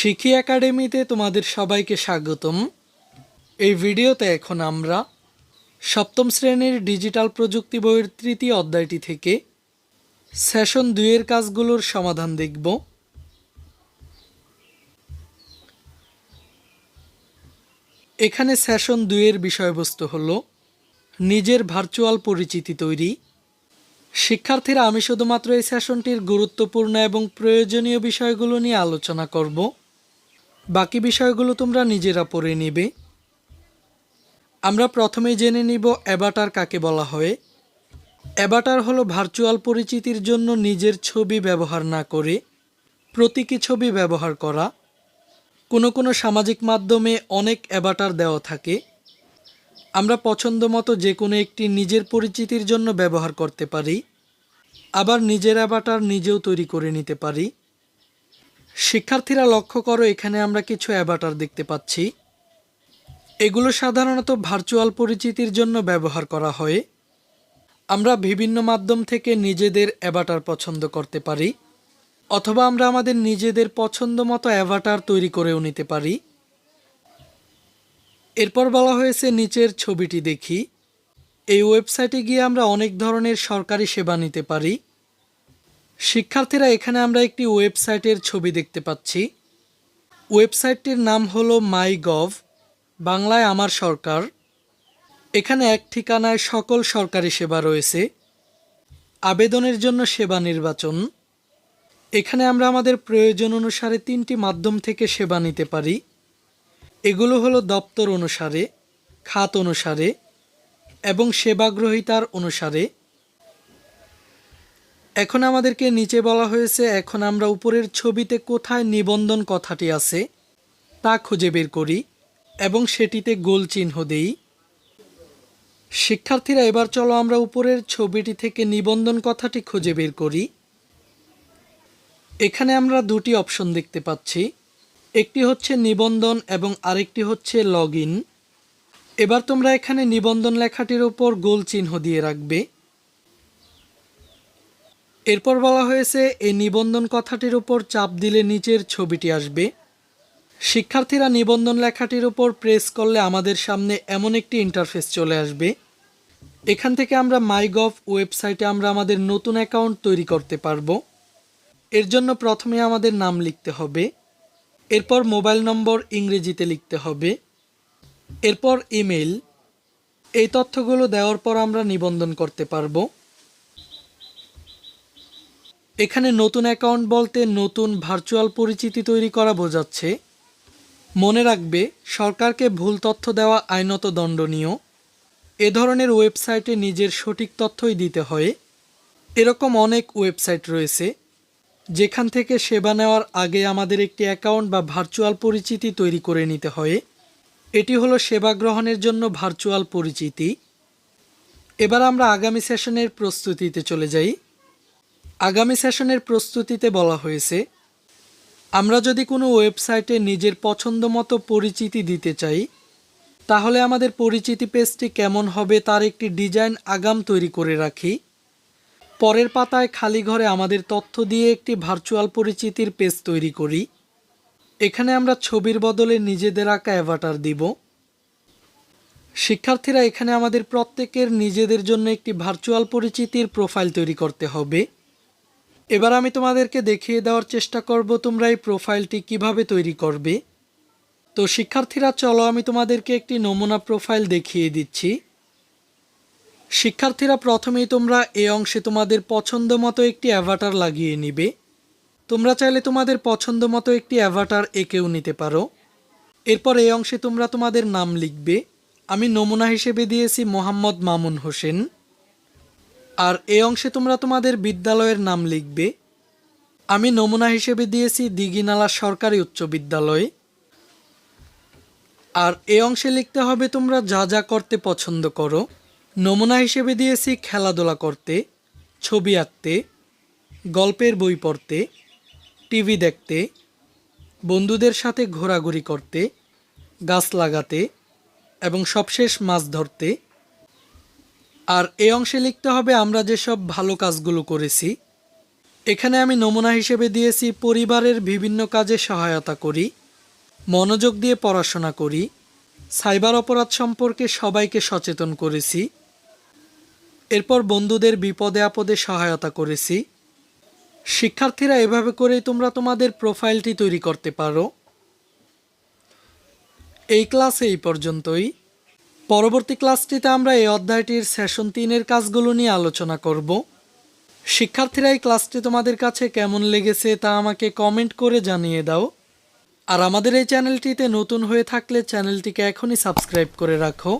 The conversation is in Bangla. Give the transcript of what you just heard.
শিখি একাডেমিতে তোমাদের সবাইকে স্বাগতম। এই ভিডিওতে এখন আমরা সপ্তম শ্রেণির ডিজিটাল প্রযুক্তি বইয়ের তৃতীয় অধ্যায়টি থেকে সেশন দুইয়ের কাজগুলোর সমাধান দেখব। এখানে সেশন দুইয়ের বিষয়বস্তু হলো নিজের ভার্চুয়াল পরিচিতি তৈরি। শিক্ষার্থীরা আমি শুধুমাত্র এই সেশনটির গুরুত্বপূর্ণ এবং প্রয়োজনীয় বিষয়গুলো নিয়ে আলোচনা করব। বাকি বিষয়গুলো তোমরা নিজেরা পড়ে নিবে। আমরা প্রথমে জেনে নিব অ্যাবাটার কাকে বলা হয়। অ্যাবাটার হলো ভার্চুয়াল পরিচিতির জন্য নিজের ছবি ব্যবহার না করে প্রতীকী ছবি ব্যবহার করা। কোনো কোনো সামাজিক মাধ্যমে অনেক অ্যাবাটার দেওয়া থাকে। আমরা পছন্দ মতো যে কোনো একটি নিজের পরিচিতির জন্য ব্যবহার করতে পারি। আবার নিজের অ্যাবাটার নিজেও তৈরি করে নিতে পারি। শিক্ষার্থীরা লক্ষ্য করো, এখানে আমরা কিছু অ্যাবাটার দেখতে পাচ্ছি। এগুলো সাধারণত ভার্চুয়াল পরিচিতির জন্য ব্যবহার করা হয়। আমরা বিভিন্ন মাধ্যম থেকে নিজেদের অ্যাবাটার পছন্দ করতে পারি, অথবা আমরা আমাদের নিজেদের পছন্দ মতো অ্যাভাটার তৈরি করেও নিতে পারি। এরপর বলা হয়েছে, নিচের ছবিটি দেখি। এই ওয়েবসাইটে গিয়ে আমরা অনেক ধরনের সরকারি সেবা নিতে পারি। শিক্ষার্থীরা, এখানে আমরা একটি ওয়েবসাইটের ছবি দেখতে পাচ্ছি। ওয়েবসাইটটির নাম হলো মাই গভ বাংলায় আমার সরকার। এখানে এক ঠিকানায় সকল সরকারি সেবা রয়েছে। আবেদনের জন্য সেবা নির্বাচন। এখানে আমরা আমাদের প্রয়োজন অনুসারে তিনটি মাধ্যম থেকে সেবা নিতে পারি। এগুলো হলো দপ্তর অনুসারে, খাত অনুসারে এবং সেবাগ্রহিতার অনুসারে। এখন আমাদেরকে নিচে বলা হয়েছে, এখন আমরা উপরের ছবিতে কোথায় নিবন্ধন কথাটি আছে তা খুঁজে বের করি এবং সেটিতে গোল চিহ্ন দেই। শিক্ষার্থীরা, এবার চলো আমরা উপরের ছবিটি থেকে নিবন্ধন কথাটি খুঁজে বের করি। এখানে আমরা দুটি অপশন দেখতে পাচ্ছি। একটি হচ্ছে নিবন্ধন এবং আরেকটি হচ্ছে লগ এবার তোমরা এখানে নিবন্ধন লেখাটির উপর গোল চিহ্ন দিয়ে রাখবে। এরপর বলা হয়েছে, এই নিবন্ধন কথাটির উপর চাপ দিলে নিচের ছবিটি আসবে। শিক্ষার্থীরা নিবন্ধন লেখাটির উপর প্রেস করলে আমাদের সামনে এমন একটি ইন্টারফেস চলে আসবে। এখান থেকে আমরা মাইগভ ওয়েবসাইটে আমরা আমাদের নতুন অ্যাকাউন্ট তৈরি করতে পারব। এর জন্য প্রথমে আমাদের নাম লিখতে হবে। এরপর মোবাইল নম্বর ইংরেজিতে লিখতে হবে। এরপর ইমেল এই তথ্যগুলো দেওয়ার পর আমরা নিবন্ধন করতে পারব। এখানে নতুন অ্যাকাউন্ট বলতে নতুন ভার্চুয়াল পরিচিতি তৈরি করা বোঝাচ্ছে। মনে রাখবে, সরকারকে ভুল তথ্য দেওয়া আইনত দণ্ডনীয়। এ ধরনের ওয়েবসাইটে নিজের সঠিক তথ্যই দিতে হয়। এরকম অনেক ওয়েবসাইট রয়েছে, যেখান থেকে সেবা নেওয়ার আগে আমাদের একটি অ্যাকাউন্ট বা ভার্চুয়াল পরিচিতি তৈরি করে নিতে হয়। এটি হলো সেবা গ্রহণের জন্য ভার্চুয়াল পরিচিতি। এবার আমরা আগামী সেশনের প্রস্তুতিতে চলে যাই। আগামী সেশনের প্রস্তুতিতে বলা হয়েছে, আমরা যদি কোনো ওয়েবসাইটে নিজের পছন্দ মতো পরিচিতি দিতে চাই, তাহলে আমাদের পরিচিতি পেজটি কেমন হবে তার একটি ডিজাইন আগাম তৈরি করে রাখি। পরের পাতায় খালি ঘরে আমাদের তথ্য দিয়ে একটি ভার্চুয়াল পরিচিতির পেজ তৈরি করি। এখানে আমরা ছবির বদলে নিজেদের আঁকা অ্যাভাটার দিব। শিক্ষার্থীরা এখানে আমাদের প্রত্যেকের নিজেদের জন্য একটি ভার্চুয়াল পরিচিতির প্রোফাইল তৈরি করতে হবে। এবার আমি তোমাদেরকে দেখিয়ে দেওয়ার চেষ্টা করব তোমরা এই প্রোফাইলটি কীভাবে তৈরি করবে। তো শিক্ষার্থীরা, চলো আমি তোমাদেরকে একটি নমুনা প্রোফাইল দেখিয়ে দিচ্ছি। শিক্ষার্থীরা, প্রথমেই তোমরা এই অংশে তোমাদের পছন্দ মতো একটি অ্যাভাটার লাগিয়ে নিবে। তোমরা চাইলে তোমাদের পছন্দ মতো একটি অ্যাভাটার এঁকেও নিতে পারো। এরপর এই অংশে তোমরা তোমাদের নাম লিখবে। আমি নমুনা হিসেবে দিয়েছি মোহাম্মদ মামুন হোসেন। আর এই অংশে তোমরা তোমাদের বিদ্যালয়ের নাম লিখবে। আমি নমুনা হিসেবে দিয়েছি দিঘিনালা সরকারি উচ্চ বিদ্যালয়। আর এই অংশে লিখতে হবে তোমরা যা যা করতে পছন্দ করো। নমুনা হিসেবে দিয়েছি খেলাধুলা করতে, ছবি আঁকতে, গল্পের বই পড়তে, টিভি দেখতে, বন্ধুদের সাথে ঘোরাঘুরি করতে, গাছ লাগাতে এবং সবশেষ মাছ ধরতে। আর এই অংশে লিখতে হবে, আমরা যেসব ভালো কাজগুলো করেছি, এখানে আমি নমুনা হিসেবে দিয়েছি পরিবারের বিভিন্ন কাজে সহায়তা করি, মনোযোগ দিয়ে পড়াশোনা করি, সাইবার অপরাধ সম্পর্কে সবাইকে সচেতন করেছি, এরপর বন্ধুদের বিপদে আপদে সহায়তা করেছি। শিক্ষার্থীরা এভাবে করেই তোমরা তোমাদের প্রোফাইলটি তৈরি করতে পারো। এই ক্লাসে এই পর্যন্তই। পরবর্তী ক্লাসটিতে আমরা এই অধ্যায়টির সেশন তিনের কাজগুলো নিয়ে আলোচনা করব। শিক্ষার্থীরা, এই ক্লাসটি তোমাদের কাছে কেমন লেগেছে তা আমাকে কমেন্ট করে জানিয়ে দাও। আর আমাদের এই চ্যানেলটিতে নতুন হয়ে থাকলে চ্যানেলটিকে এখনই সাবস্ক্রাইব করে রাখো।